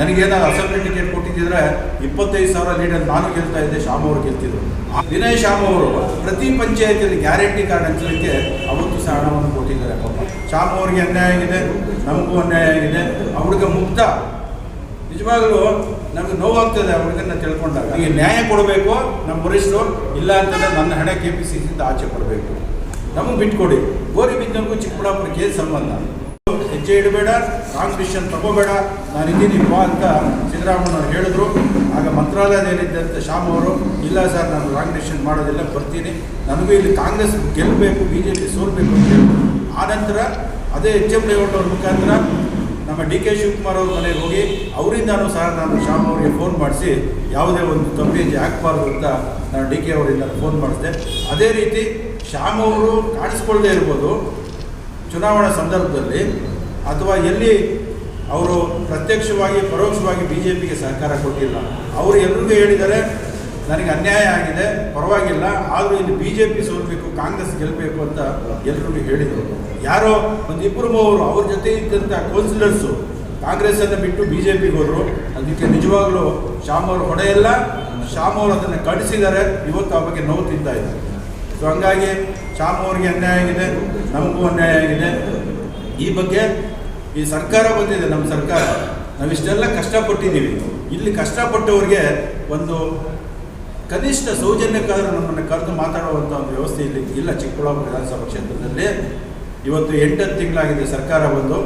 ನನಗೇನಾದ್ರು assembly ticket ಕೊಟ್ಟಿದ್ದಿದ್ರೆ ಇಪ್ಪತ್ತೈದು ಸಾವಿರ leader ನಾನು ಗೆಲ್ತಾ ಇದ್ದೆ, ಶ್ಯಾಮ್ ಅವರು ಗೆಲ್ತಿದ್ರು. ವಿನಯ್ ಶ್ಯಾಮ್ ಅವರು ಪ್ರತಿ ಪಂಚಾಯತಿಯಲ್ಲಿ ಗ್ಯಾರಂಟಿ ಕಾರ್ಡ್ ಹಂಚಲಿಕ್ಕೆ ಅವತ್ತು ಸಹ ಹಣವನ್ನು ಕೊಟ್ಟಿದ್ದಾರೆ ಶ್ಯಾಮ್ ಅವ್ರಿಗೆ ಅನ್ಯಾಯ ಆಗಿದೆ, ನಮಗೂ ಅನ್ಯಾಯ ಆಗಿದೆ. ಅವ್ರಿಗೆ ಮುಕ್ತ. ನಿಜವಾಗ್ಲೂ ನಮಗೆ ನೋವಾಗ್ತದೆ ಅವ್ರಿಗನ್ನ ತಿಳ್ಕೊಂಡಾಗ. ಈಗ ನ್ಯಾಯ ಕೊಡಬೇಕು, ನಮ್ಮ ವರಿಷ್ಠರು, ಇಲ್ಲ ಅಂತಂದ್ರೆ ನನ್ನ ಹಣ ಕೆ ಪಿ ಸಿ ಆಚೆ ಕೊಡಬೇಕು. ನಮಗೆ ಬಿಟ್ಕೊಡಿ. ಗೋರಿ ಬಿದ್ದಂಗೂ ಚಿಕ್ಕಬಳ್ಳಾಪುರಕ್ಕೆ ಏನು ಸಂಬಂಧ? ಹೆಜ್ಜೆ ಇಡಬೇಡ ರಾಂಗ್ ಡಿಸಿಷನ್ ತಗೋಬೇಡ. ನಾನು ಇದ್ದೀನಿ, ಬಾ ಅಂತ ಸಿದ್ದರಾಮಯ್ಯನವ್ರು ಹೇಳಿದ್ರು. ಆಗ ಮಂತ್ರಾಲಯದ ಏನಿದ್ದಂತೆ ಶ್ಯಾಮ್ ಅವರು, ಇಲ್ಲ ಸರ್, ನಾನು ರಾಂಗ್ ಡಿಸಿಷನ್ ಮಾಡೋದಿಲ್ಲ, ಬರ್ತೀನಿ. ನನಗೂ ಇಲ್ಲಿ ಕಾಂಗ್ರೆಸ್ ಗೆಲ್ಲಬೇಕು ಬಿ ಜೆ ಪಿ ಸೋಲ್ಬೇಕು ಅಂತ ಹೇಳಿದ್ರು ಆನಂತರ ಅದೇ ಎಚ್ ಎಂ ರೇವಣ್ಣವ್ರ ಮುಖಾಂತರ ನಮ್ಮ ಡಿ ಕೆ ಶಿವಕುಮಾರ್ ಅವ್ರ ಮನೆಗೆ ಹೋಗಿ, ಅವರಿಂದನೂ ಸಹ ನಾನು ಶ್ಯಾಮ್ ಅವರಿಗೆ ಫೋನ್ ಮಾಡಿಸಿ, ಯಾವುದೇ ಒಂದು ತಪ್ಪೇಜಿ ಹಾಕಬಾರ್ದು ಅಂತ ನಾನು ಡಿ ಕೆ ಅವರಿಂದ ಫೋನ್ ಮಾಡಿಸಿದೆ. ಅದೇ ರೀತಿ ಶ್ಯಾಮ್ ಅವರು ಕಾಣಿಸ್ಕೊಳ್ಳದೆ ಇರ್ಬೋದು. ಚುನಾವಣಾ ಸಂದರ್ಭದಲ್ಲಿ ಅಥವಾ ಎಲ್ಲಿ ಅವರು ಪ್ರತ್ಯಕ್ಷವಾಗಿ, ಪರೋಕ್ಷವಾಗಿ ಬಿ ಜೆ ಪಿಗೆ ಸಹಕಾರ ಕೊಟ್ಟಿಲ್ಲ. ಅವರು ಎಲ್ರಿಗೂ ಹೇಳಿದ್ದಾರೆ, ನನಗೆ ಅನ್ಯಾಯ ಆಗಿದೆ, ಪರವಾಗಿಲ್ಲ, ಆದರೂ ಇಲ್ಲಿ ಬಿ ಜೆ ಪಿ ಸೋಲ್ಬೇಕು, ಕಾಂಗ್ರೆಸ್ ಗೆಲ್ಲಬೇಕು ಅಂತ ಎಲ್ರಿಗೂ ಹೇಳಿದರು. ಯಾರೋ ಒಂದು ಇಬ್ಬರು ಮೂವರು ಅವ್ರ ಜೊತೆ ಇದ್ದಂಥ ಕೌನ್ಸಿಲರ್ಸು ಕಾಂಗ್ರೆಸ್ಸನ್ನು ಬಿಟ್ಟು ಬಿ ಜೆ ಪಿಗೆ ಹೋದರು. ಅದಕ್ಕೆ ನಿಜವಾಗಲೂ ಶ್ಯಾಮ್ ಅವರು ಹೊಡೆಯಲ್ಲ ಶ್ಯಾಮ್ ಅವರು ಅದನ್ನು ಕಡಿಸಿದ್ದಾರೆ ಇವತ್ತು ಆ ಬಗ್ಗೆ ನೋವು ತಿಂತಾ ಇದ್ದಾರೆ. ಸೊ ಹಂಗಾಗಿ ಶ್ಯಾಮ್ ಅವ್ರಿಗೆ ಅನ್ಯಾಯ ಆಗಿದೆ, ನಮಗೂ ಅನ್ಯಾಯ ಆಗಿದೆ. ಈ ಬಗ್ಗೆ ಈ ಸರ್ಕಾರ ಬಂದಿದೆ ನಮ್ಮ ಸರ್ಕಾರ. ನಾವಿಷ್ಟೆಲ್ಲ ಕಷ್ಟಪಟ್ಟಿದ್ದೀವಿ. ಇಲ್ಲಿ ಕಷ್ಟಪಟ್ಟವ್ರಿಗೆ ಒಂದು ಕನಿಷ್ಠ ಸೌಜನ್ಯಕ್ಕಾದರೂ ನಮ್ಮನ್ನು ಕರೆದು ಮಾತಾಡುವಂಥ ಒಂದು ವ್ಯವಸ್ಥೆ ಇಲ್ಲಿ ಇಲ್ಲ. ಚಿಕ್ಕಬಳ್ಳಾಪುರ ವಿಧಾನಸಭಾ ಕ್ಷೇತ್ರದಲ್ಲಿ ಇವತ್ತು ಎಂಟತ್ತು ತಿಂಗಳಾಗಿದೆ ಸರ್ಕಾರ ಬಂದು.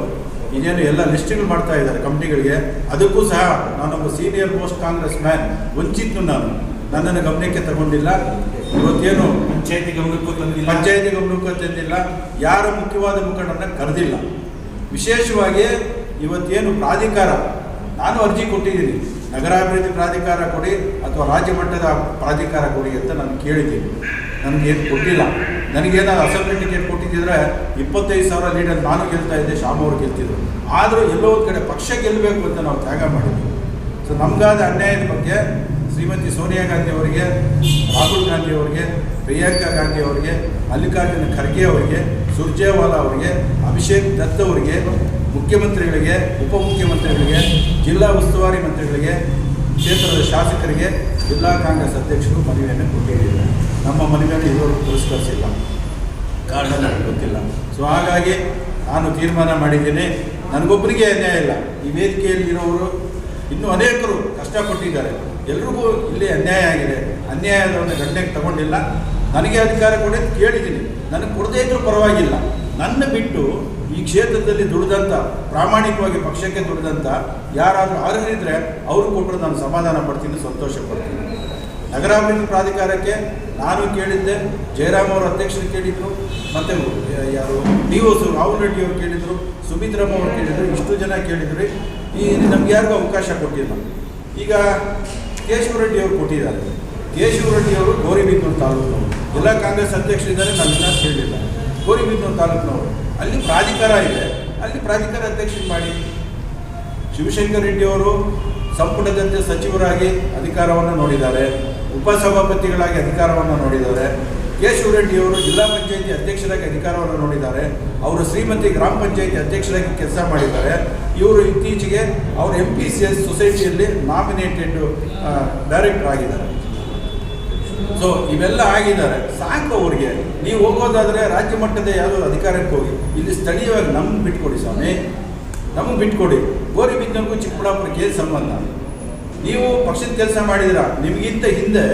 ಇನ್ನೇನು ಎಲ್ಲ ಲಿಸ್ಟ್ಗಳು ಮಾಡ್ತಾ ಇದ್ದಾರೆ ಕಂಪ್ನಿಗಳಿಗೆ ಅದಕ್ಕೂ ಸಹ ನಾನೊಬ್ಬ ಸೀನಿಯರ್ ಮೋಸ್ಟ್ ಕಾಂಗ್ರೆಸ್ ಮ್ಯಾನ್ ವಂಚಿತ್ನು ನಾನು. ನನ್ನನ್ನು ಗಮನಕ್ಕೆ ತಗೊಂಡಿಲ್ಲ. ಇವತ್ತೇನು ಪಂಚಾಯತಿ ಗಮನಕ್ಕೂ ತಂದಿಲ್ಲ. ಪಂಚಾಯತಿ ಗಮನಕ್ಕೂ ತಂದಿಲ್ಲ. ಯಾರ ಮುಖ್ಯವಾದ ಮುಖಂಡರನ್ನ ಕರೆದಿಲ್ಲ. ವಿಶೇಷವಾಗಿ ಇವತ್ತೇನು ಪ್ರಾಧಿಕಾರ, ನಾನು ಅರ್ಜಿ ಕೊಟ್ಟಿದ್ದೀನಿ. ನಗರಾಭಿವೃದ್ಧಿ ಪ್ರಾಧಿಕಾರ ಕೊಡಿ ಅಥವಾ ರಾಜ್ಯ ಮಟ್ಟದ ಪ್ರಾಧಿಕಾರ ಕೊಡಿ ಅಂತ ನಾನು ಕೇಳಿದ್ದೀನಿ. ನನಗೇನು ಕೊಟ್ಟಿಲ್ಲ. ನನಗೇನಾದ್ರು ಅಸೆಂಬ್ಲಿ ಟಿಕೆಟ್ ಕೊಟ್ಟಿದ್ದಿದ್ರೆ ಇಪ್ಪತ್ತೈದು ಸಾವಿರ ಲೀಡರ್ ನಾನು ಗೆಲ್ತಾ ಇದ್ದೆ ಶ್ಯಾಮ್ ಅವರು ಗೆಲ್ತಿದ್ರು. ಆದರೂ ಎಲ್ಲೋ ಒಂದು ಕಡೆ ಪಕ್ಷ ಗೆಲ್ಲಬೇಕು ಅಂತ ನಾವು ತ್ಯಾಗ ಮಾಡಿದ್ವಿ. ಸೊ ನಮಗಾದ ಅನ್ಯಾಯದ ಬಗ್ಗೆ ಶ್ರೀಮತಿ ಸೋನಿಯಾ ಗಾಂಧಿ ಅವರಿಗೆ, ರಾಹುಲ್ ಗಾಂಧಿ ಅವರಿಗೆ, ಪ್ರಿಯಾಂಕಾ ಗಾಂಧಿ ಅವರಿಗೆ, ಮಲ್ಲಿಕಾರ್ಜುನ ಖರ್ಗೆ ಅವರಿಗೆ ಸುರ್ಜೇವಾಲಾ ಅವರಿಗೆ, ಅಭಿಷೇಕ್ ದತ್ ಅವರಿಗೆ, ಮುಖ್ಯಮಂತ್ರಿಗಳಿಗೆ, ಉಪಮುಖ್ಯಮಂತ್ರಿಗಳಿಗೆ, ಜಿಲ್ಲಾ ಉಸ್ತುವಾರಿ ಮಂತ್ರಿಗಳಿಗೆ, ಕ್ಷೇತ್ರದ ಶಾಸಕರಿಗೆ ಜಿಲ್ಲಾ ಕಾಂಗ್ರೆಸ್ ಅಧ್ಯಕ್ಷರು ಮನವಿಯನ್ನು ಕೊಟ್ಟಿದ್ದಾರೆ. ನಮ್ಮ ಮನವಿಯನ್ನು ಇದುವರೆಗೂ ಪುರಸ್ಕರಿಸಿಲ್ಲ ಕಾರಣ ನನಗೆ ಗೊತ್ತಿಲ್ಲ. ಸೊ ಹಾಗಾಗಿ ನಾನು ತೀರ್ಮಾನ ಮಾಡಿದ್ದೇನೆ. ನನಗೊಬ್ಬರಿಗೆ ಅನ್ಯಾಯ ಇಲ್ಲ. ಈ ವೇದಿಕೆಯಲ್ಲಿ ಇರೋರು ಇನ್ನೂ ಅನೇಕರು ಕಷ್ಟಪಟ್ಟಿದ್ದಾರೆ. ಎಲ್ರಿಗೂ ಇಲ್ಲಿ ಅನ್ಯಾಯ ಆಗಿದೆ. ಅನ್ಯಾಯವನ್ನು ಗಂಟೆಗೆ ತಗೊಂಡಿಲ್ಲ. ನನಗೆ ಅಧಿಕಾರ ಕೊಡಿ ಅಂತ ಕೇಳಿದ್ದೀನಿ. ನನಗೆ ಕೊಡದೇ ಇದ್ರೂ ಪರವಾಗಿಲ್ಲ. ನನ್ನ ಬಿಟ್ಟು ಈ ಕ್ಷೇತ್ರದಲ್ಲಿ ದುಡಿದಂಥ ಪ್ರಾಮಾಣಿಕವಾಗಿ ಪಕ್ಷಕ್ಕೆ ದುಡಿದಂಥ ಯಾರಾದರೂ ಅರ್ಹರಿದ್ರೆ ಅವರು ಕೊಟ್ಟರೆ ನಾನು ಸಮಾಧಾನ ಪಡ್ತೀನಿ, ಸಂತೋಷ ಪಡ್ತೀನಿ. ನಗರಾಭಿವೃದ್ಧಿ ಪ್ರಾಧಿಕಾರಕ್ಕೆ ನಾನು ಕೇಳಿದ್ದೆ, ಜಯರಾಮ್ ಅವರು ಅಧ್ಯಕ್ಷರು ಕೇಳಿದ್ರು, ಮತ್ತು ಯಾರು ಡಿ ಒ ಸು ರಾಹುಲ್ ರೆಡ್ಡಿ ಅವರು ಕೇಳಿದರು ಸುಮಿತ್ರಮ್ಮ ಅವರು ಕೇಳಿದರು, ಇಷ್ಟು ಜನ ಕೇಳಿದ್ರಿ. ಈ ನಮ್ಗೆ ಯಾರಿಗೂ ಅವಕಾಶ ಕೊಟ್ಟಿಲ್ಲ. ಈಗ ಕೇಶವ ರೆಡ್ಡಿ ಅವರು ಕೊಟ್ಟಿದ್ದಾರೆ. ಕೇಶವ ರೆಡ್ಡಿ ಅವರು ಗೌರಿಬಿಕ್ಕೂರು ತಾಲೂಕಿನವರು ಎಲ್ಲ ಕಾಂಗ್ರೆಸ್ ಅಧ್ಯಕ್ಷರಿದ್ದಾರೆ ನಾವೆಲ್ಲ ಕೇಳಿಲ್ಲ. ಗೌರಿಬಿದನೂರು ತಾಲೂಕಿನವರು. ಅಲ್ಲಿ ಪ್ರಾಧಿಕಾರ ಇದೆ. ಅಲ್ಲಿ ಪ್ರಾಧಿಕಾರ ಅಧ್ಯಕ್ಷರು ಮಾಡಿ. ಶಿವಶಂಕರ್ ರೆಡ್ಡಿ ಅವರು ಸಂಪುಟದಂತೆ ಸಚಿವರಾಗಿ ಅಧಿಕಾರವನ್ನು ನೋಡಿದ್ದಾರೆ. ಉಪಸಭಾಪತಿಗಳಾಗಿ ಅಧಿಕಾರವನ್ನು ನೋಡಿದ್ದಾರೆ. ಕೆ ರೆಡ್ಡಿ ಅವರು ಜಿಲ್ಲಾ ಪಂಚಾಯತಿ ಅಧ್ಯಕ್ಷರಾಗಿ ಅಧಿಕಾರವನ್ನು ನೋಡಿದ್ದಾರೆ. ಅವರು ಶ್ರೀಮತಿ ಗ್ರಾಮ ಪಂಚಾಯತಿ ಅಧ್ಯಕ್ಷರಾಗಿ ಕೆಲಸ ಮಾಡಿದ್ದಾರೆ. ಇವರು ಇತ್ತೀಚೆಗೆ ಅವರು ಎಂ ಪಿ ಸಿ ಎಸ್ ಸೊಸೈಟಿಯಲ್ಲಿ ನಾಮಿನೇಟೆಡ್ ಡೈರೆಕ್ಟರ್ ಆಗಿದ್ದಾರೆ. ಸೊ ಇವೆಲ್ಲ ಆಗಿದ್ದಾರೆ. ಸಾಕು ಅವ್ರಿಗೆ. ನೀವು ಹೋಗೋದಾದ್ರೆ ರಾಜ್ಯ ಮಟ್ಟದ ಯಾವುದೋ ಅಧಿಕಾರಕ್ಕೆ ಹೋಗಿ. ಇಲ್ಲಿ ಸ್ಥಳೀಯವಾಗಿ ನಮ್ಗೆ ಬಿಟ್ಕೊಡಿ ಸ್ವಾಮಿ. ನಮಗೆ ಬಿಟ್ಕೊಡಿ. ಗೋರಿ ಬಿದ್ದವರಿಗೂ ಚಿಕ್ಕಬಳ್ಳಾಪುರಕ್ಕೆ ಏನು ಸಂಬಂಧ? ನೀವು ಪಕ್ಷದ ಕೆಲಸ ಮಾಡಿದಿರ ನಿಮಗಿಂತ ಹಿಂದೆ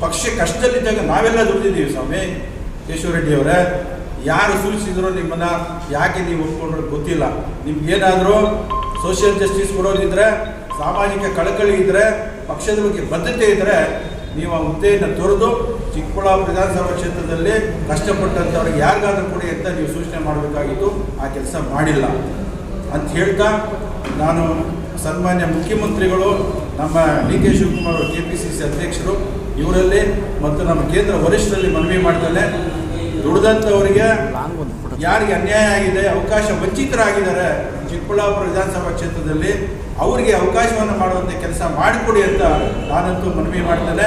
ಪಕ್ಷ ಕಷ್ಟದಲ್ಲಿದ್ದಾಗ ನಾವೆಲ್ಲ ದುಡ್ದಿದ್ದೀವಿ ಸ್ವಾಮಿ. ಕೇಶವರೆಡ್ಡಿ ಅವರೇ, ಯಾರು ಸೂಚಿಸಿದ್ರು ನಿಮ್ಮನ್ನು? ಯಾಕೆ ನೀವು ಒಪ್ಕೊಂಡ್ರೆ ಗೊತ್ತಿಲ್ಲ. ನಿಮ್ಗೇನಾದರೂ ಸೋಷಿಯಲ್ ಜಸ್ಟಿಸ್ ಕೊಡೋದಿದ್ರೆ ಸಾಮಾಜಿಕ ಕಳಕಳಿ ಇದ್ದರೆ ಪಕ್ಷದ ಬಗ್ಗೆ ಬದ್ಧತೆ ಇದ್ದರೆ ನೀವು ಆ ಹುದ್ದೆಯನ್ನು ತೊರೆದು ಚಿಕ್ಕಬಳ್ಳಾಪುರ ವಿಧಾನಸಭಾ ಕ್ಷೇತ್ರದಲ್ಲಿ ಕಷ್ಟಪಟ್ಟಂಥವ್ರಿಗೆ ಯಾರಿಗಾದರೂ ಕೊಡಿ ಅಂತ ನೀವು ಸೂಚನೆ ಮಾಡಬೇಕಾಗಿತ್ತು, ಆ ಕೆಲಸ ಮಾಡಿಲ್ಲ. ಅಂತ ಹೇಳ್ತಾ ನಾನು ಸನ್ಮಾನ್ಯ ಮುಖ್ಯಮಂತ್ರಿಗಳು, ನಮ್ಮ D K Shivakumar K P C C ಅಧ್ಯಕ್ಷರು, ಇವರಲ್ಲಿ ಮತ್ತು ನಮ್ಮ ಕೇಂದ್ರ ವರಿಷ್ಠರಲ್ಲಿ ಮನವಿ ಮಾಡ್ತಾನೆ ದುಡಿದಂಥವರಿಗೆ ಯಾರಿಗೆ ಅನ್ಯಾಯ ಆಗಿದೆ, ಅವಕಾಶ ವಂಚಿತರಾಗಿದ್ದಾರೆ ಚಿಕ್ಕಬಳ್ಳಾಪುರ ವಿಧಾನಸಭಾ ಕ್ಷೇತ್ರದಲ್ಲಿ ಅವರಿಗೆ ಅವಕಾಶವನ್ನು ಮಾಡುವಂಥ ಕೆಲಸ ಮಾಡಿಕೊಡಿ ಅಂತ ನಾನಂತೂ ಮನವಿ ಮಾಡ್ತೇನೆ.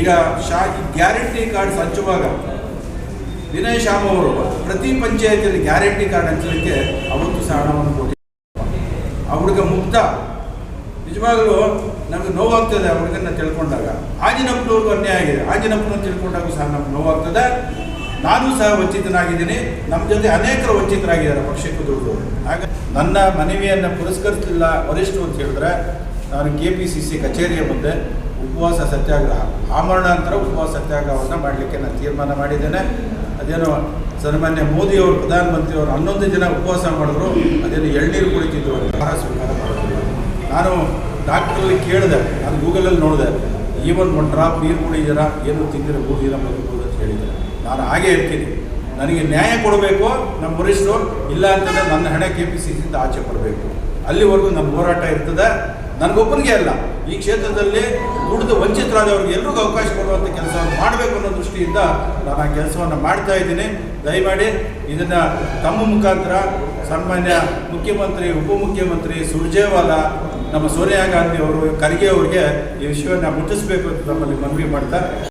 ಈಗ ಶಾ, ಗ್ಯಾರಂಟಿ ಕಾರ್ಡ್ ಹಂಚುವಾಗ ವಿನಯ್ ಶ್ಯಾಮ್ ಅವರು ಪ್ರತಿ ಪಂಚಾಯತಿಯಲ್ಲಿ ಗ್ಯಾರಂಟಿ ಕಾರ್ಡ್ ಹಂಚಲಿಕ್ಕೆ ಅವತ್ತು ಸಹ ಹಣವನ್ನು ಕೊಟ್ಟಿದ್ದಾರೆ. ಆ ಹುಡುಗ ಮುಗ್ಧ ನಿಜವಾಗಲೂ ನಮಗೆ ನೋವಾಗ್ತದೆ ಅವ್ರಿಗನ್ನ ತಿಳ್ಕೊಂಡಾಗ. ಆಜಿನಪ್ಪನವ್ರಿಗೂ ಅನ್ಯಾಯ ಆಗಿದೆ. ಆಜಿನಪ್ಪನ ತಿಳ್ಕೊಂಡಾಗ ಸಹ ನಮ್ಗೆ ನೋವಾಗ್ತದೆ. ನಾನು ಸಹ ವಂಚಿತನಾಗಿದ್ದೀನಿ. ನಮ್ಮ ಜೊತೆ ಅನೇಕರು ವಂಚಿತರಾಗಿದ್ದಾರೆ ಪಕ್ಷಕ್ಕೆ ದುಡ್ಡು ಹಾಗೆ ನನ್ನ ಮನವಿಯನ್ನು ಪುರಸ್ಕರಿಸಲಿಲ್ಲ ವರಿಷ್ಠರು ಅಂತ ಹೇಳಿದ್ರೆ, ನಾನು ಕೆ ಪಿ ಸಿ ಸಿ ಕಚೇರಿಯ ಮುಂದೆ ಉಪವಾಸ ಸತ್ಯಾಗ್ರಹ ಆಮರಣಾಂತರ ಉಪವಾಸ ಸತ್ಯಾಗ್ರಹವನ್ನು ಮಾಡಲಿಕ್ಕೆ ನಾನು ತೀರ್ಮಾನ ಮಾಡಿದ್ದೇನೆ. ಅದೇನೋ ಸನ್ಮಾನ್ಯ ಮೋದಿಯವರು, ಪ್ರಧಾನಮಂತ್ರಿಯವರು ಹನ್ನೊಂದು ದಿನ ಉಪವಾಸ ಮಾಡಿದ್ರು, ಅದೇನು ಎಳ್ನೀರು ಕುಳಿತಿದ್ರು ಆಹಾರ ಸ್ವೀಕಾರ ಮಾಡಿದ್ರು. ನಾನು ಡಾಕ್ಟ್ರಲ್ಲಿ ಕೇಳಿದೆ, ನಾನು ಗೂಗಲಲ್ಲಿ ನೋಡಿದೆ ಈವನ್ ಒನ್ ನೀರು ಕುಡಿದಿರಾ, ಏನು ತಿಂದಿರ ದಿನ ಬದುಕಬಹುದು ಅಂತ ಹೇಳಿದ್ದಾರೆ. ನಾನು ಹಾಗೆ ಇರ್ತೀನಿ ನನಗೆ ನ್ಯಾಯ ಕೊಡಬೇಕು, ನಮ್ಮ ವರಿಷ್ಠರು ಇಲ್ಲ ಅಂತಂದರೆ ನನ್ನ ಹಣೆ ಕೆ ಪಿ ಸಿ ಸಿಯಿಂದ ಆಚೆ ಕೊಡಬೇಕು ಅಲ್ಲಿವರೆಗೂ ನಮ್ಮ ಹೋರಾಟ ಇರ್ತದೆ. ನನಗೊಬ್ಬನಿಗೆ ಅಲ್ಲ, ಈ ಕ್ಷೇತ್ರದಲ್ಲಿ ದುಡಿದು ವಂಚಿತರಾದವ್ರಿಗೆ ಎಲ್ರಿಗೂ ಅವಕಾಶ ಕೊಡುವಂಥ ಕೆಲಸವನ್ನು ಮಾಡಬೇಕು ಅನ್ನೋ ದೃಷ್ಟಿಯಿಂದ ನಾನು ಆ ಕೆಲಸವನ್ನು ಮಾಡ್ತಾ ಇದ್ದೀನಿ. ದಯಮಾಡಿ ಇದನ್ನು ತಮ್ಮ ಮುಖಾಂತರ ಸನ್ಮಾನ್ಯ ಮುಖ್ಯಮಂತ್ರಿ, ಉಪಮುಖ್ಯಮಂತ್ರಿ ಸುರ್ಜೇವಾಲಾ, ನಮ್ಮ ಸೋನಿಯಾ ಗಾಂಧಿ ಅವರು, ಖರ್ಗೆ ಅವರಿಗೆ ಈ ವಿಷಯವನ್ನು ಮುಟ್ಟಿಸಬೇಕು ಅಂತ ನಮ್ಮಲ್ಲಿ ಮನವಿ ಮಾಡ್ತಾ